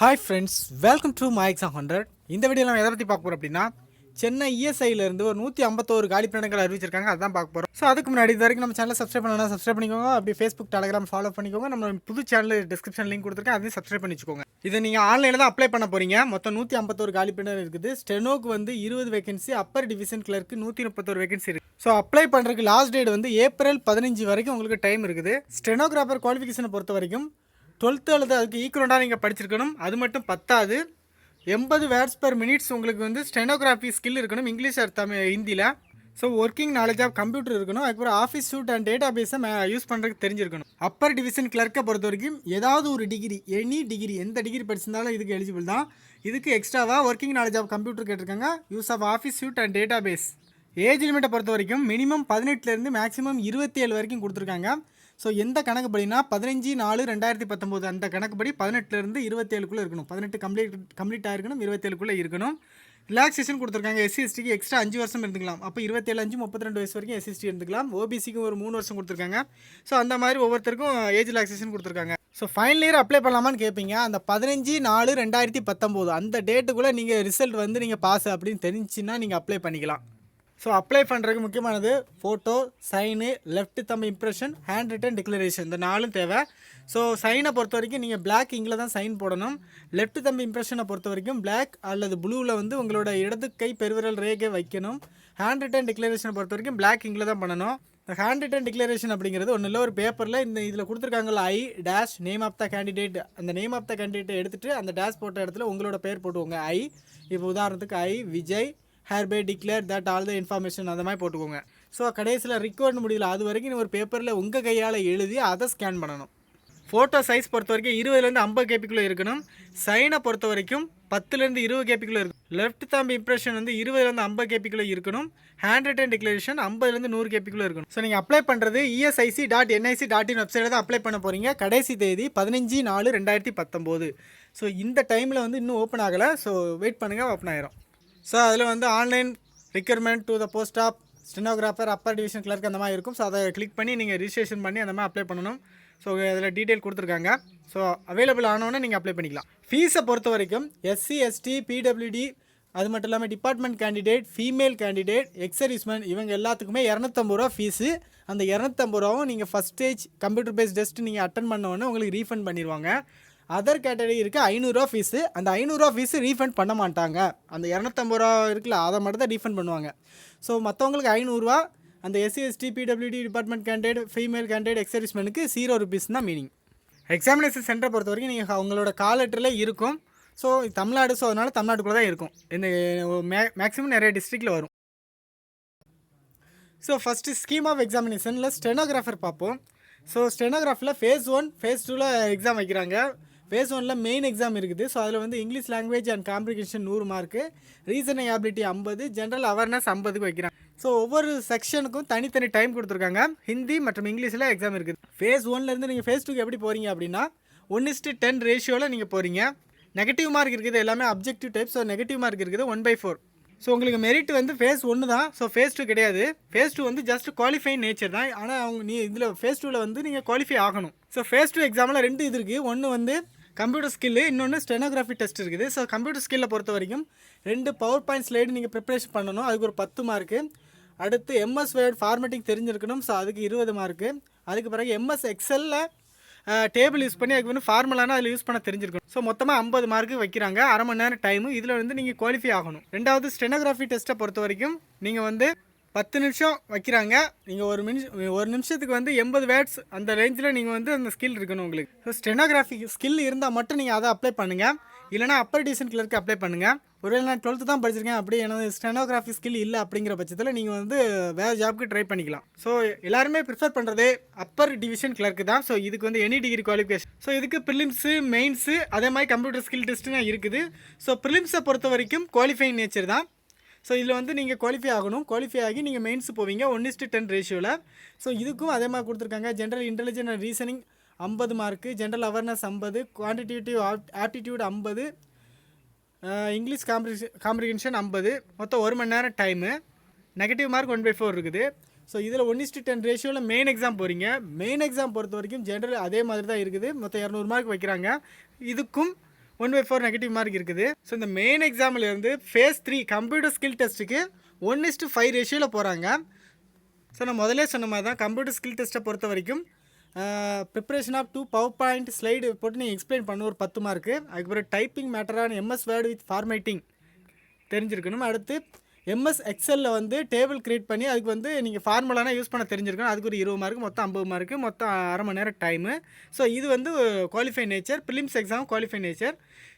Hi friends welcome to my exam hundred இந்த video நம்ம எதை பற்றி பார்க்க போகிறோம் அப்படின்னா சென்னை இஎஸ்ஐலேருந்து ஒரு நூற்றி ஐம்பத்தோரு காலி பிரணங்கள் அறிவிச்சிருக்காங்க. அதான் பார்க்க போகிறோம் ஸோ அதுக்கு முன்னாடி இது வரைக்கும் நம்ம சேனலை சப்ஸ்கிரைப் பண்ணலாம் சப்ஸ்கிரைப் பண்ணிக்கோங்க. அப்படி ஃபேஸ்புக் டெலிகிராம் ஃபாலோ பண்ணிக்கோங்க. நம்ம புது சேனல் டிஸ்கிரிப்ஷன் லிங்க் கொடுத்துருக்கேன். அதையும் சப்ஸ்கிரைப் பண்ணி இதை நீங்கள் ஆன்லைனில் தான் அப்ளை பண்ண போகிறீங்க மொத்தம் நூற்றி ஐம்பத்தோரு காலி பிரணர் இருக்குது. ஸ்டெனோக்கு வந்து இருபது வேகன்சி அப்பர் டிவிஷன் கிளர்க்கு நூற்றி முப்பத்தோரு வேகன்சி இருக்குது ஸோ அப்ளை பண்ணுறதுக்கு லாஸ்ட் டேட் வந்து ஏப்ரல் பதினஞ்சு வரைக்கும் உங்களுக்கு டைம் இருக்குது. ஸ்டெனோகிராஃபர் குவாலிஃபிகேஷனை பொறுத்த வரைக்கும் டுவெல்த்து அல்லது அதுக்கு ஈக்குவலாக நீங்கள் படிச்சிருக்கணும். அது மட்டும் பத்தாது. எண்பது வேர்ட்ஸ் பர் மினிட்ஸ் உங்களுக்கு வந்து ஸ்டெனோகிராஃபி ஸ்கில் இருக்கணும். இங்கிலீஷ் தமிழ் ஹிந்தியில் so working knowledge of computer இருக்கணும். அதுக்கப்புறம் ஆஃபீஸ் ஷூட் அண்ட் டேட்டா பேஸை யூஸ் பண்ணுறதுக்கு தெரிஞ்சிருக்கணும். அப்பர் டிவிஷன் கிளர்க்கை பொறுத்த வரைக்கும் ஏதாவது ஒரு டிகிரி எனி டிகிரி எந்த டிகிரி படிச்சிருந்தாலும் இதுக்கு எலிஜிபிள் தான். இதுக்கு எக்ஸ்ட்ராவாக ஒர்க்கிங் நாலேஜ் ஆஃப் கம்ப்யூட்டர் கேட்டிருக்காங்க. Use of office suite and database age லிமிட்டை பொறுத்த வரைக்கும் மினிமம் பதினெட்டுலேருந்து மேக்ஸிமம் இருபத்தி ஏழு வரைக்கும் கொடுத்துருக்காங்க. ஸோ எந்த கணக்குப்படினா பதினஞ்சு நாலு ரெண்டாயிரத்தி பத்தொம்போது. அந்த கணக்குப்படி பதினெட்டுலேருந்து இருபத்தேழுக்குள்ளே இருக்கணும். பதினெட்டு கம்ப்ளீட் கம்ப்ளீட் ஆகிருக்கணும் இருபத்தேழுக்குள்ளே இருக்கணும். ரிலாக்ஸேஷன் கொடுத்துருக்காங்க. எஸ்சி எஸ்டிக்கு எக்ஸ்ட்ரா அஞ்சு வருஷம் இருந்துக்கலாம். அப்போ இருபத்தேழு அஞ்சு முப்பத்தி ரெண்டு வயசு வரைக்கும் எஸ்சிஎஸ்டி இருந்துக்கலாம். ஓபிசிக்கு ஒரு மூணு வருஷம் கொடுத்துருக்காங்க. ஸோ அந்த மாதிரி ஒவ்வொருத்தருக்கும் ஏஜ் ரிலாக்ஸேஷன் கொடுத்துருக்காங்க. ஸோ ஃபைனல் இயர் அப்ளை பண்ணலாமான்னு கேட்பீங்க அந்த பதினஞ்சு நாலு ரெண்டாயிரத்தி பத்தொம்போது. அந்த டேட்டுக்குள்ளே நீங்கள் ரிசல்ட் வந்து நீங்கள் பாஸ் அப்படின்னு தெரிஞ்சுன்னா நீங்கள் அப்ளை பண்ணிக்கலாம். ஸோ அப்ளை பண்ணுறதுக்கு முக்கியமானது photo sign left thumb impression hand written declaration இந்த நாலும் தேவை. ஸோ சைனை பொறுத்த வரைக்கும் நீங்கள் பிளாக் இங்கில் தான் சைன் போடணும். லெஃப்ட் தம் இம்ப்ரெஷனை பொறுத்த வரைக்கும் பிளாக் அல்லது ப்ளூவில் வந்து உங்களோட இடது கை பெருவிரல் ரேகை வைக்கணும். ஹேண்ட் ரிட்டன் டிக்ளரேஷனை பொறுத்த வரைக்கும் பிளாக் இங்கில் தான் பண்ணணும். இந்த ஹேண்ட் ரிட்டன் டிக்ளரேஷன் அப்படிங்கிறது ஒன்றும் இல்லை ஒரு பேப்பரில் இந்த இதில் கொடுத்துருக்காங்கல்ல I dash name of the candidate அந்த நேம் ஆஃப் த கேண்டிடேட்டை எடுத்துகிட்டு அந்த டேஷ் போட்ட இடத்துல உங்களோட பேர் போட்டுவோங்க ஐ இப்போ உதாரணத்துக்கு I Vijay hereby declare that all the information அந்த மாதிரி போட்டுக்கோங்க. ஸோ கடைசியில் ரிக்வர்ட் முடியல. அது வரைக்கும் நீ ஒரு பேப்பரில் உங்கள் கையால் எழுதி அதை ஸ்கேன் பண்ணணும். ஃபோட்டோ சைஸ் பொறுத்த வரைக்கும் இருபதுலேருந்து ஐம்பது கேபிக்குள்ளே இருக்கணும். சைனை பொறுத்த வரைக்கும் பத்துலேருந்து இருபது கேபிக்குள்ளே இருக்கும் லெஃப்ட் தாம்பி இம்ப்ரெஷன் வந்து இருபதுலேருந்து ஐம்பது கேபிக்குள்ளே இருக்கணும். ஹேண்ட் ரிட்டன் டிக்ளரேஷன் ஐம்பதுலேருந்து நூறு கேபிக்குள்ளே இருக்கணும். ஸோ நீங்கள் அப்ளை பண்ணுறது ESIC dot NIC dot in வெப்சைட்டில் தான் அப்ளை பண்ண போகிறீங்க கடைசி தேதி பதினஞ்சு நாலு ரெண்டாயிரத்தி பத்தொம்போது. ஸோ இந்த டைமில் வந்து இன்னும் ஓப்பன் ஆகலை. ஸோ வெயிட் பண்ணுங்கள் ஓப்பன் ஆயிரும். ஸோ அதில் வந்து online recruitment to the post of stenographer upper division clerk அந்த மாதிரி இருக்கும். ஸோ அதை கிளிக் பண்ணி நீங்கள் ரிஜிஸ்ட்ரேஷன் பண்ணி அந்த மாதிரி அப்ளை பண்ணணும். ஸோ அதில் டீட்டெயில் கொடுத்துருக்காங்க. ஸோ அவைலபிள் ஆனோன்னே நீங்கள் அப்ளை பண்ணிக்கலாம். ஃபீஸை பொறுத்த வரைக்கும் எஸ்சி எஸ்டி பிடபிள்யூடி அது மட்டும் இல்லாமல் department candidate female candidate exservicemen இவங்க எல்லாத்துக்குமே இரநூத்தம்பது ரூபா ஃபீஸு அந்த இரநூத்தம்பது ரூபாவும் நீங்கள் first stage computer based test நீங்கள் அட்டன் பண்ணவொன்னே உங்களுக்கு ரீஃபண்ட் பண்ணிடுவாங்க அதர் கேட்டகரி இருக்குது ஐநூறுரூவா ஃபீஸு அந்த ஐநூறுரூவா ஃபீஸு ரீஃபண்ட் பண்ண மாட்டாங்க. அந்த இரநூத்தம்பது ரூபா இருக்குல்ல அதை மட்டும் தான் ரீஃபண்ட் பண்ணுவாங்க. ஸோ மற்றவங்களுக்கு ஐநூறுரூவா அந்த SC ST PWD department candidate female candidate எக்ஸர்வீஸ்மேனுக்கு zero rupees தான் மீனிங் எக்ஸாமினேஷன் சென்டரை பொறுத்த வரைக்கும் நீங்கள் அவங்களோட கால் லெட்டரில் இருக்கும். ஸோ தமிழ்நாடு ஸோ அதனால் தமிழ்நாட்டுக்குள்ளே தான் இருக்கும். இந்த மே மேக்ஸிமம் நிறைய டிஸ்ட்ரிக்டில் வரும். ஸோ ஃபஸ்ட்டு ஸ்கீம் ஆஃப் எக்ஸாமினேஷனில் ஸ்டெனோகிராஃபர் பார்ப்போம். ஸோ ஸ்டெனோகிராஃபில் ஃபேஸ் ஒன் ஃபேஸ் டூவில் எக்ஸாம் வைக்கிறாங்க. ஃபேஸ் ஒனில் மெயின் எக்ஸாம் இருக்குது. ஸோ அதில் வந்து இங்கிலீஷ் லாங்குவேஜ் அண்ட் காம்ப்ரிகேஷன் நூறு மார்க்கு ரீசனிங் ஆபிலிட்டி ஐம்பது ஜென்ரல் அவேர்னஸ் ஐம்பதுக்கு வைக்கிறாங்க. ஸோ ஒவ்வொரு செக்ஷனுக்கும் தனித்தனி டைம் கொடுத்துருக்காங்க. ஹிந்தி மற்றும் இங்கிலீஷில் எக்ஸாம் இருக்குது. ஃபேஸ் ஒன்லேருந்து நீங்கள் ஃபேஸ் டூக்கு எப்படி போகிறீங்க அப்படின்னா ஒன் இஸ்ட்டு டென் ரேஷியோவில் நீங்கள் போகிறீங்க நெகட்டிவ் மார்க் இருக்குது எல்லாமே objective type so negative mark இருக்குது ஒன் பை ஃபோர் ஸோ உங்களுக்கு மெரிட் வந்து ஃபேஸ் ஒன்று தான். ஸோ ஃபேஸ் டூ கிடையாது. ஃபேஸ் டூ வந்து ஜஸ்ட் குவாலிஃபை நேச்சர் தான். ஆனால் அவங்க நீ இதில் ஃபேஸ் டூவில் வந்து நீங்கள் குவாலிஃபை ஆகணும். ஸோ ஃபேஸ் டூ எக்ஸாமில் ரெண்டு இது இருக்குது ஒன்று வந்து கம்ப்யூட்டர் ஸ்கில்லு இன்னொன்று ஸ்டெனோகிராஃபி டெஸ்ட் இருக்குது. ஸோ கம்ப்யூட்டர் ஸ்கில்லை பொறுத்த வரைக்கும் ரெண்டு பவர் பாயிண்ட் ஸ்லைடு நீங்கள் ப்ரிப்பரேஷன் பண்ணணும். அதுக்கு ஒரு பத்து மார்க்கு அடுத்து எம்எஸ் வேர்ட் ஃபார்மேட்டிங் தெரிஞ்சிருக்கணும். ஸோ அதுக்கு இருபது மார்க்கு அதுக்கு பிறகு எம்எஸ் எக்ஸலில் டேபிள் யூஸ் பண்ணி அதுக்கு வந்து ஃபார்முலானா அதில் யூஸ் பண்ண தெரிஞ்சிருக்கணும். ஸோ மொத்தமாக ஐம்பது மார்க்கு வைக்கிறாங்க. அரை மணி நேரம் டைமு இதில் வந்து நீங்கள் குவாலிஃபை ஆகணும். ரெண்டாவது ஸ்டெனோகிராஃபி டெஸ்ட்டை பொறுத்த வரைக்கும் நீங்கள் வந்து பத்து நிமிஷம் வைக்கிறாங்க. நீங்கள் ஒரு நிமிஷம் ஒரு நிமிஷத்துக்கு வந்து எண்பது வேர்ட்ஸ் அந்த ரேஞ்சில் நீங்கள் வந்து அந்த ஸ்கில் இருக்கணும் உங்களுக்கு. ஸோ ஸ்டெனோகிராஃபி ஸ்கில் இருந்தால் மட்டும் நீங்கள் அதை அப்ளை பண்ணுங்கள் இல்லைனா அப்பர் டிவிஷன் கிளர்க்கு அப்ளை பண்ணுங்கள் ஒருவேளை நான் டுவெல்த்து தான் படிச்சிருக்கேன் அப்படி எனது ஸ்டெனோகிராஃபி ஸ்கில் இல்லை அப்படிங்கிற பட்சத்தில் நீங்கள் வந்து வேறு ஜாப்க்கு ட்ரை பண்ணிக்கலாம். ஸோ எல்லாருமே ப்ரிஃபர் பண்ணுறது அப்பர் டிவிஷன் கிளர்க்கு தான். ஸோ இதுக்கு வந்து எனி டிகிரி குவாலிஃபிகேஷன் ஸோ இதுக்கு ப்ரிலிம்ஸு மெயின்ஸு அதே மாதிரி கம்ப்யூட்டர் ஸ்கில் டெஸ்ட்டுங்க இருக்குது. ஸோ ப்ரிலிம்ஸை பொறுத்த வரைக்கும் குவாலிஃபைங் நேச்சர் தான். ஸோ இதில் வந்து நீங்கள் குவாலிஃபை ஆகணும். குவாலிஃபை ஆகி நீங்கள் மெயின்ஸ் போவீங்க. ஒன் இஸ்ட்டு டென் ரேஷியோவில் ஸோ இதுக்கும் அதே மாதிரி கொடுத்துருக்காங்க. ஜென்ரல் இன்டெலிஜென்ட் அண்ட் ரீசனிங் ஐம்பது மார்க்கு ஜென்ரல் அவேர்னஸ் ஐம்பது குவான்டிடேட்டிவ் ஆப்டிடியூட் ஐம்பது இங்கிலீஷ் காம்ப்ரிஷன் காம்ப்ரிகென்ஷன் ஐம்பது. மொத்தம் ஒரு மணி நேரம் time negative mark one by four இருக்குது. ஸோ இதில் ஒன் இஸ்டு டென் ரேஷியோவில் மெயின் எக்ஸாம் போகிறீங்க மெயின் எக்ஸாம் பொறுத்த வரைக்கும் ஜென்ரல் அதே மாதிரி தான் இருக்குது. மொத்தம் இரநூறு மார்க் வைக்கிறாங்க. இதுக்கும் one by four negative mark இருக்குது. ஸோ இந்த மெயின் எக்ஸாமில் இருந்து ஃபேஸ் த்ரீ கம்ப்யூட்டர் ஸ்கில் டெஸ்ட்டுக்கு ஒன் இஸ்ட்டு ஃபைவ் ரேஷியோவில் போகிறாங்க ஸோ நான் முதல்ல சொன்ன மாதிரி தான் கம்ப்யூட்டர் ஸ்கில் டெஸ்ட்டை பொறுத்த வரைக்கும் preparation of two power point slide போட்டு நீங்கள் எக்ஸ்பிளைன் பண்ண ஒரு பத்து மார்க்கு அதுக்கப்புறம் டைப்பிங் மேட்டரான எம்எஸ் வேர்டு வித் ஃபார்மேட்டிங் தெரிஞ்சிருக்கணும். அடுத்து எம்எஸ் எக்ஸலில் வந்து டேபிள் கிரியேட் பண்ணி அதுக்கு வந்து நீங்கள் ஃபார்முலானா யூஸ் பண்ண தெரிஞ்சிருக்கணும். அதுக்கு ஒரு இருபது மார்க் மொத்தம் ஐம்பது மார்க்கு மொத்தம் அரை மணி நேரம் டைமு ஸோ இது வந்து qualify nature prelims exam qualify nature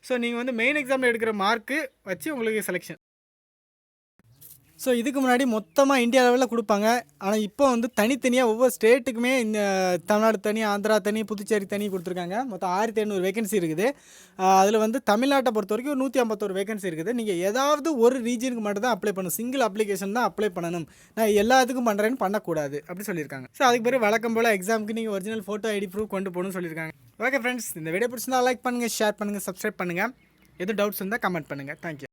so நீங்கள் வந்து மெயின் எக்ஸாமில் எடுக்கிற மார்க்கு வச்சு உங்களுக்கு செலெக்ஷன் ஸோ இதுக்கு முன்னாடி மொத்தமாக இந்தியா லெவலில் கொடுப்பாங்க. ஆனால் இப்போ வந்து தனித்தனியாக ஒவ்வொரு ஸ்டேட்டுக்குமே இந்த தமிழ்நாடு தனி ஆந்திரா தனி புதுச்சேரி தனி கொடுத்துருக்காங்க. மொத்தம் ஆயிரத்தி ஐநூறு வேகன்சி இருக்குது. அதில் வந்து தமிழ்நாட்டை பொறுத்த வரைக்கும் ஒரு நூற்றி ஐம்பத்தோரு வேகன்சி இருக்குது. நீங்கள் ஏதாவது ஒரு ரீஜனுக்கு மட்டும் தான் அப்ளை பண்ணணும். சிங்கிள் அப்ளிகேஷன் தான் அப்ளை பண்ணணும். நான் எல்லாத்துக்கும் பண்ணுறேன்னு பண்ணக்கூடாது. அப்படி சொல்லியிருக்காங்க. ஸோ அதுக்கு பிறகு வழக்கம் போல் எக்ஸாமுக்கு நீங்கள் ஒரிஜினல் ஃபோட்டோ ஐடி ப்ரூஃப் கொண்டு போகணும்னு சொல்லியிருக்காங்க. ஓகே ஃப்ரெண்ட்ஸ் இந்த வீடியோ பிடிச்சிருந்தா லைக் பண்ணுங்கள் ஷேர் பண்ணுங்கள் சப்ஸ்கிரைப் பண்ணுங்கள் எதுவும் டவுட்ஸ் இருந்தால் கமெண்ட் பண்ணுங்கள் தேங்க்யூ